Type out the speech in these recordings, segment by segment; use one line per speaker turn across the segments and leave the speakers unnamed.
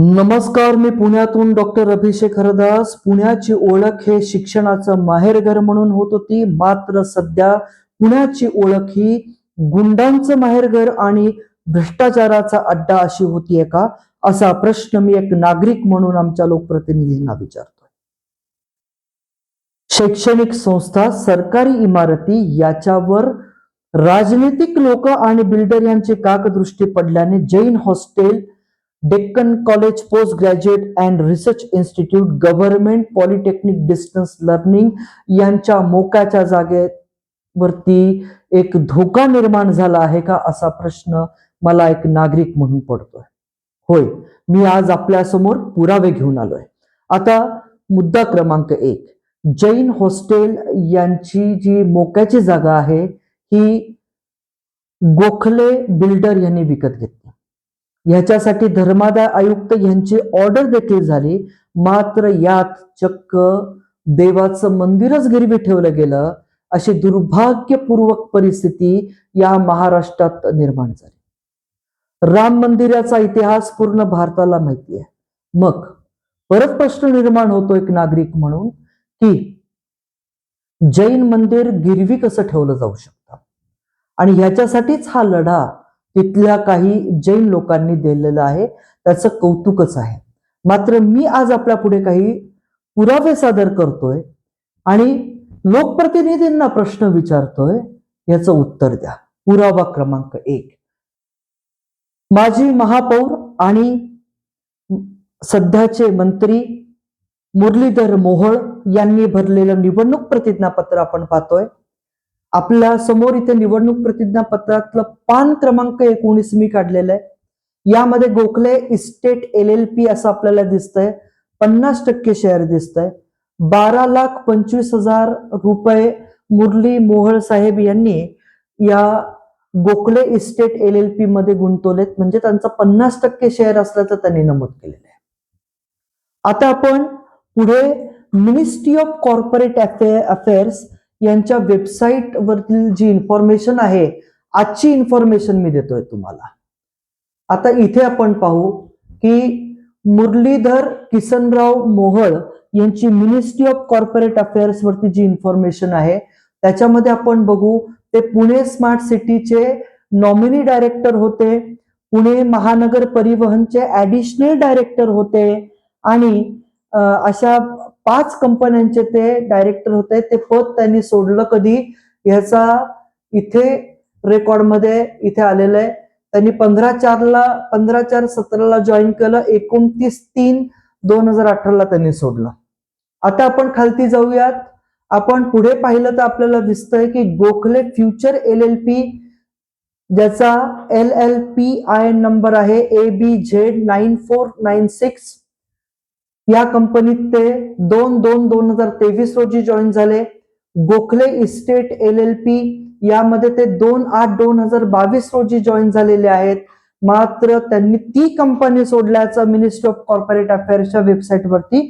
नमस्कार मी पुण्यातून डॉक्टर अभिषेक हरदास पुण्याची ओळख हे शिक्षणाचं माहेरघर म्हणून होत होती. मात्र सध्या पुण्याची ओळख ही गुंडांचं माहेरघर आणि भ्रष्टाचाराचा अड्डा अशी होतीये का? असा प्रश्न मी एक नागरिक म्हणून आमच्या लोकप्रतिनिधींना विचारतोय. शैक्षणिक संस्था सरकारी इमारती याच्यावर राजनीतिक लोक आणि बिल्डर यांची काकदृष्टी पडल्याने Jain hostel Deccan college post graduate and research institute government polytechnic distance learning यांच्या मोक्याच्या जागेवरती एक धोका निर्माण झाला आहे का असा प्रश्न मला एक नागरिक म्हणून पडतोय. होय मी आज आपल्यासमोर पुरावे घेऊन आलोय. आता मुद्दा क्रमांक एक. जैन हॉस्टेल यांची जी मोक्याची जागा आहे ही गोखले बिल्डर यांनी विकत घेतली. ह्याच्यासाठी धर्मादाय आयुक्त यांची ऑर्डर देखील झाली. मात्र यात चक्क देवाचं मंदिरच गिरवी ठेवलं गेलं. अशी दुर्भाग्यपूर्वक परिस्थिती या महाराष्ट्रात निर्माण झाली. राम मंदिराचा इतिहास पूर्ण भारताला माहिती आहे. मग परत प्रश्न निर्माण होतो एक नागरिक म्हणून की जैन मंदिर गिरवी कसं ठेवलं जाऊ शकतं? आणि ह्याच्यासाठीच हा लढा तिथल्या काही जैन लोकांनी दिलेलं आहे. त्याचं कौतुकच आहे. मात्र मी आज आपल्या पुढे काही पुरावे सादर करतोय आणि लोकप्रतिनिधींना प्रश्न विचारतोय याचं उत्तर द्या. पुरावा क्रमांक एक. माजी महापौर आणि सध्याचे मंत्री मुरलीधर मोहोळ यांनी भरलेलं निवडणूक प्रतिज्ञापत्र आपण पाहतोय. आपल्यासमोर इथे निवडणूक प्रतिज्ञापत्रातलं पान क्रमांक एकोणीस मी काढलेलं आहे. यामध्ये Gokhale estate L L P असं आपल्याला दिसतंय. पन्नास टक्के शेअर दिसतंय. बारा लाख पंचवीस हजार रुपये मुरली मोहळ साहेब यांनी या Gokhale estate L L P मध्ये गुंतवलेत. म्हणजे त्यांचा पन्नास टक्के शेअर असल्याचं त्यांनी नमूद केलेलं आहे. आता आपण पुढे मिनिस्ट्री ऑफ कॉर्पोरेट अफेअर्स यांच्या वेबसाईटवरील जी इन्फॉर्मेशन आहे आजची इन्फॉर्मेशन मी देतोय तुम्हाला. आता इथे आपण पाहू की मुरलीधर किसनराव मोहळ यांची मिनिस्ट्री ऑफ कॉर्पोरेट अफेअर्स वरती जी इन्फॉर्मेशन आहे त्याच्यामध्ये आपण बघू ते पुणे स्मार्ट सिटीचे नॉमिनी डायरेक्टर होते पुणे महानगर परिवहनचे ऍडिशनल डायरेक्टर होते आणि अशा पाच कंपन्यांचे ते डायरेक्टर होते ते पद त्यांनी सोडलं कधी ह्याचा इथे रेकॉर्डमध्ये इथे आलेलं आहे. त्यांनी पंधरा चारला पंधरा चार सतराला जॉईन केलं एकोणतीस तीन दोन हजार अठराला त्यांनी सोडलं. आता आपण खालती जाऊयात. आपण पुढे पाहिलं तर आपल्याला दिसतंय की Gokhale future L L P ज्याचा L L P I number आहे A B Z nine four nine six या कंपनीत ते दोन दोन दोन हजार तेवीस रोजी जॉईन झाले. Gokhale estate L L P यामध्ये ते दोन आठ दोन हजार बावीस रोजी जॉईन झालेले आहेत. मात्र त्यांनी ती कंपनी सोडल्याचं मिनिस्ट्री ऑफ कॉर्पोरेट अफेअर्सच्या वेबसाईटवरती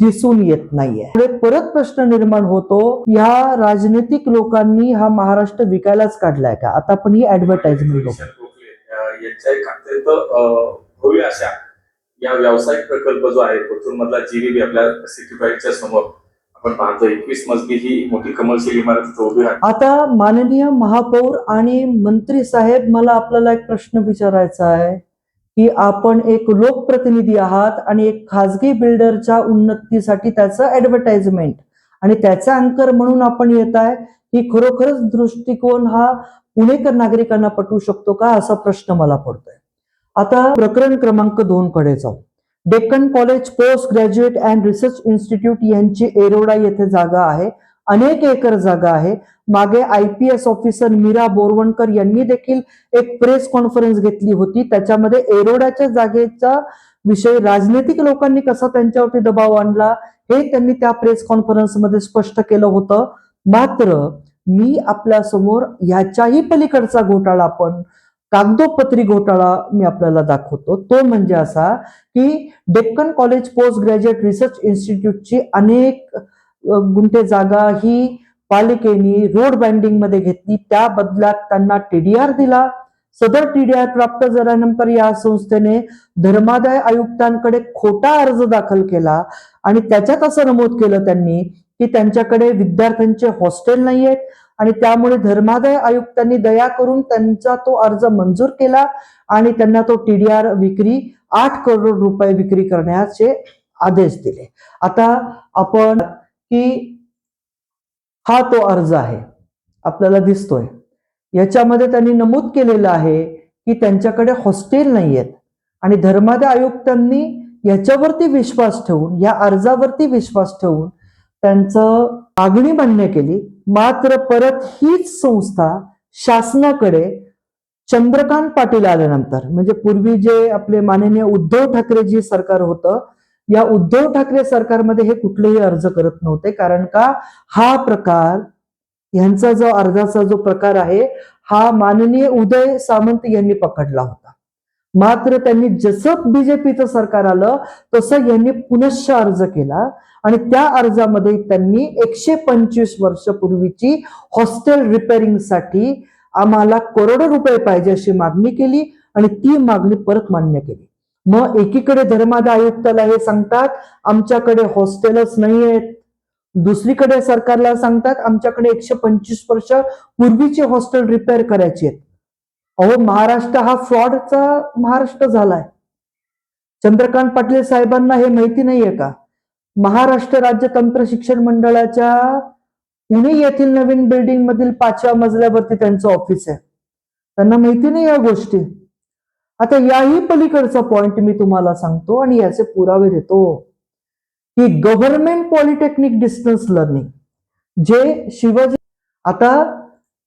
दिसून येत नाहीये. पुढे परत प्रश्न निर्माण होतो या राजनैतिक लोकांनी हा महाराष्ट्र विकायलाच काढलाय का? आता आपण ही ऍडव्हर्टाइजमेंट
या व्यावसायिक प्रकल्प जो आहे कोथरूड मधला जीबीबी आपल्या सिटी समोर आपण पाहतो एकवीस मजली ही मोठी कमर्शियल इमारत उभी आहे
आता माननीय महापौर आणि मंत्री साहेब मला आपल्याला एक प्रश्न विचारायचा आहे की आपण एक लोकप्रतिनिधी आहात आणि एक खाजगी बिल्डरच्या उन्नतीसाठी त्याचं ऍडव्हर्टाइजमेंट आणि त्याचा अँकर म्हणून आपण येत आहे की खरोखरच दृष्टिकोन हा पुणेकर नागरिकांना पटवू शकतो का असा प्रश्न मला पडतोय. आता प्रकरण क्रमांक दोन कडे जाऊ. Deccan college post graduate and research institute यांची एरोडा येथे जागा आहे. अनेक एकर जागा आहे. मागे I P S officer Meera Borwankar यांनी देखील एक प्रेस कॉन्फरन्स घेतली होती. त्याच्यामध्ये एरोडाच्या जागेचा विषय राजनैतिक लोकांनी कसा त्यांच्यावरती दबाव आणला हे त्यांनी त्या प्रेस कॉन्फरन्समध्ये स्पष्ट केलं होतं. मात्र मी आपल्यासमोर ह्याच्याही पलीकडचा घोटाळा आपण कागदोपत्री घोटाळा मी आपल्याला दाखवतो. तो म्हणजे असा की Deccan college post graduate research इन्स्टिट्यूटची अनेक गुंठे जागा ही पालिकेने रोड बाइंडिंगमध्ये घेतली. त्या बदल्यात त्यांना टीडीआर दिला. सदर टीडीआर प्राप्त झाल्यानंतर या संस्थेने धर्मादाय आयुक्तांकडे खोटा अर्ज दाखल केला आणि त्याच्यात असं नमूद केलं त्यांनी की त्यांच्याकडे विद्यार्थ्यांचे हॉस्टेल नाही आहेत आणि त्यामुळे धर्मादाय आयुक्तांनी दया करून त्यांचा तो अर्ज मंजूर केला आणि त्यांना तो टीडीआर विक्री आठ करोड रुपये विक्री करण्याचे आदेश दिले. आता आपण की हा तो अर्ज आहे आपल्याला दिसतोय. याच्यामध्ये त्यांनी नमूद केलेलं आहे की त्यांच्याकडे हॉस्टेल नाही आहेत आणि धर्मादाय आयुक्तांनी याच्यावरती विश्वास ठेवून या अर्जावरती विश्वास ठेवून त्यांचं मागणी मान्य केली. मात्र परत हीच संस्था शासनाकडे चंद्रकांत पाटील आल्यानंतर म्हणजे पूर्वी जे आपले माननीय उद्धव ठाकरे जी सरकार होतं या उद्धव ठाकरे सरकारमध्ये हे कुठलेही अर्ज करत नव्हते. कारण का? हा प्रकार यांचा जो अर्जाचा जो प्रकार आहे हा माननीय उदय सामंत यांनी पकडला होता. मात्र त्यांनी जसं बीजेपीचं सरकार आलं तसं यांनी पुनश्च अर्ज केला. आणि त्या अर्जामध्ये त्यांनी एकशे पंचवीस वर्षपूर्वीची हॉस्टेल रिपेअरिंगसाठी आम्हाला करोडो रुपये पाहिजे अशी मागणी केली आणि ती मागणी परत मान्य केली. मग एकीकडे धर्मादाय आयुक्ताला हे सांगतात आमच्याकडे हॉस्टेलच नाही आहेत दुसरीकडे सरकारला सांगतात आमच्याकडे एकशे पंचवीस वर्ष पूर्वीचे हॉस्टेल रिपेअर करायचे आहेत. अहो महाराष्ट्र हा फ्रॉडचा महाराष्ट्र झालाय. चंद्रकांत पाटील साहेबांना हे माहिती नाहीये का? महाराष्ट्र राज्य तंत्र शिक्षण मंडळाच्या पुणे येथील नवीन बिल्डिंग मधील पाचव्या मजल्यावरती त्यांचं ऑफिस आहे. त्यांना माहिती नाही या गोष्टी. आता याही पलीकडचा पॉइंट मी तुम्हाला सांगतो आणि याचे पुरावे देतो. की गव्हर्नमेंट पॉलिटेक्निक डिस्टन्स लर्निंग जे शिवाजी आता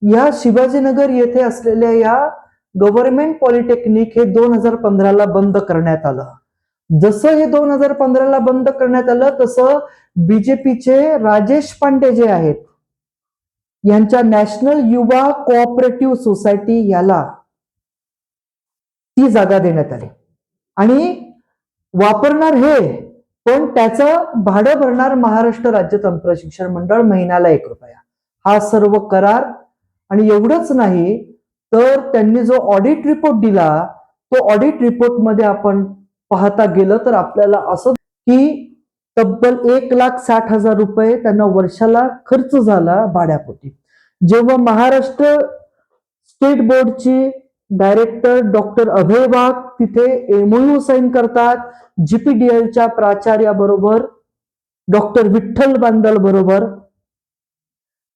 या शिवाजीनगर येथे असलेल्या या गव्हर्नमेंट पॉलिटेक्निक हे दोन हजार पंधराला बंद करण्यात आलं. जसं हे दोन हजार पंधराला बंद करण्यात आलं तसं बीजेपीचे राजेश पांडे जे आहेत यांच्या नॅशनल युवा कोऑपरेटिव्ह सोसायटी याला ती जागा देण्यात आली. आणि वापरणार हे पण त्याचं भाडं भरणार महाराष्ट्र राज्य तंत्र शिक्षण मंडळ महिन्याला एक रुपया. हा सर्व करार आणि एवढंच नाही तर त्यांनी जो ऑडिट रिपोर्ट दिला तो ऑडिट रिपोर्टमध्ये आपण पाहता गेलं तर आपल्याला असं की तब्बल एक लाख साठ हजार रुपये त्यांना वर्षाला खर्च झाला भाड्यापोटी. जेव्हा महाराष्ट्र स्टेट बोर्डची डायरेक्टर डॉक्टर अभय वाघ तिथे एमओयू साईन करतात जीपीडीएलच्या प्राचार्याबरोबर डॉक्टर विठ्ठल बांदल बरोबर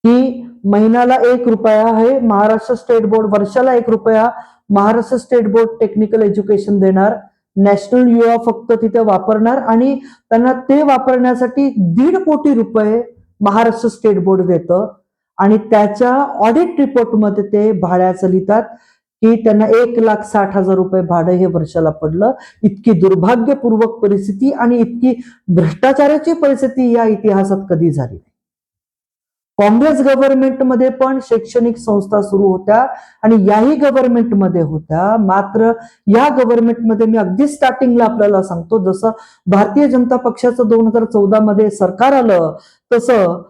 की महिन्याला एक रुपया आहे महाराष्ट्र स्टेट बोर्ड वर्षाला एक रुपया Maharashtra state board technical education देणार. नॅशनल युवा फक्त तिथे वापरणार आणि त्यांना ते वापरण्यासाठी दीड कोटी रुपये महाराष्ट्र स्टेट बोर्ड देतं. आणि त्याच्या ऑडिट रिपोर्टमध्ये ते भाड्याचं लिहितात की त्यांना एक लाख साठ हजार रुपये भाडं हे वर्षाला पडलं. इतकी दुर्भाग्यपूर्वक परिस्थिती आणि इतकी भ्रष्टाचाराची परिस्थिती या इतिहासात कधी झाली काँग्रेस गव्हर्नमेंटमध्ये पण शैक्षणिक संस्था सुरू होत्या आणि याही गव्हर्नमेंटमध्ये होत्या. मात्र या गव्हर्नमेंटमध्ये मी अगदी स्टार्टिंगला आपल्याला सांगतो जसं भारतीय जनता पक्षाचं दोन हजार चौदा मध्ये सरकार आलं तसं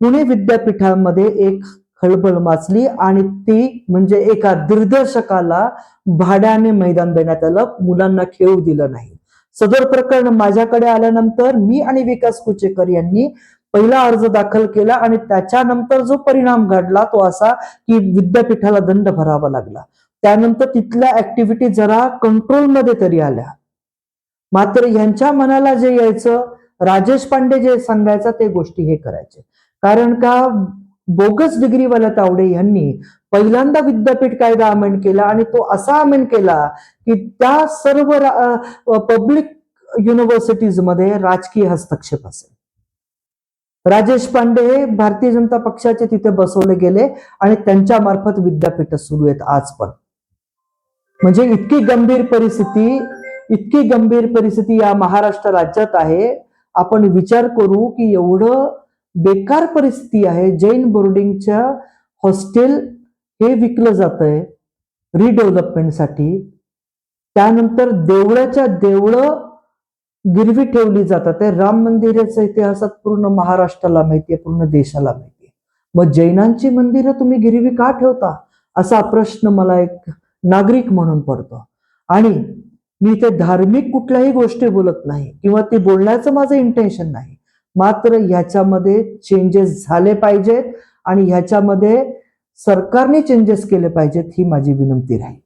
पुणे विद्यापीठामध्ये एक खळबळ माचली आणि ती म्हणजे एका दिग्दर्शकाला भाड्याने मैदान देण्यात आलं. मुलांना खेळू दिलं नाही. सदर प्रकरण माझ्याकडे आल्यानंतर मी आणि विकास कुचेकर यांनी पहिला अर्ज दाखल केला आणि त्याच्यानंतर जो परिणाम घडला तो असा की विद्यापीठाला दंड भरावा लागला. त्यानंतर तिथल्या ऍक्टिव्हिटी जरा कंट्रोलमध्ये तरी आल्या. मात्र यांच्या मनाला जे यायचं राजेश पांडे जे सांगायचं ते गोष्टी हे करायचे. कारण का बोगस डिग्रीवाला तावडे यांनी पहिल्यांदा विद्यापीठ कायदा अमेंड केला आणि तो असा अमेंड केला की त्या सर्व पब्लिक युनिव्हर्सिटीजमध्ये राजकीय हस्तक्षेप असेल. राजेश पांडे हे भारतीय जनता पक्षाचे तिथे बसवले गेले आणि त्यांच्या मार्फत विद्यापीठ सुरू आहेत आज पण. म्हणजे इतकी गंभीर परिस्थिती इतकी गंभीर परिस्थिती या महाराष्ट्र राज्यात आहे. आपण विचार करू की एवढं बेकार परिस्थिती आहे. जैन बोर्डिंगच्या हॉस्टेल हे विकलं जात आहे रिडेव्हलपमेंटसाठी त्यानंतर देवळाच्या देवळं गिरवी ठेवली जातात. त्या राम मंदिराच्या इतिहासात पूर्ण महाराष्ट्राला माहितीये पूर्ण देशाला माहितीये मग जैनांची मंदिरं तुम्ही गिरवी का ठेवता? असा प्रश्न मला एक नागरिक म्हणून पडतो. आणि मी इथे धार्मिक कुठल्याही गोष्टी बोलत नाही किंवा ती बोलण्याचं माझं इंटेन्शन नाही. मात्र ह्याच्यामध्ये चेंजेस झाले पाहिजेत आणि ह्याच्यामध्ये सरकारने चेंजेस केले पाहिजेत ही माझी विनंती राहील.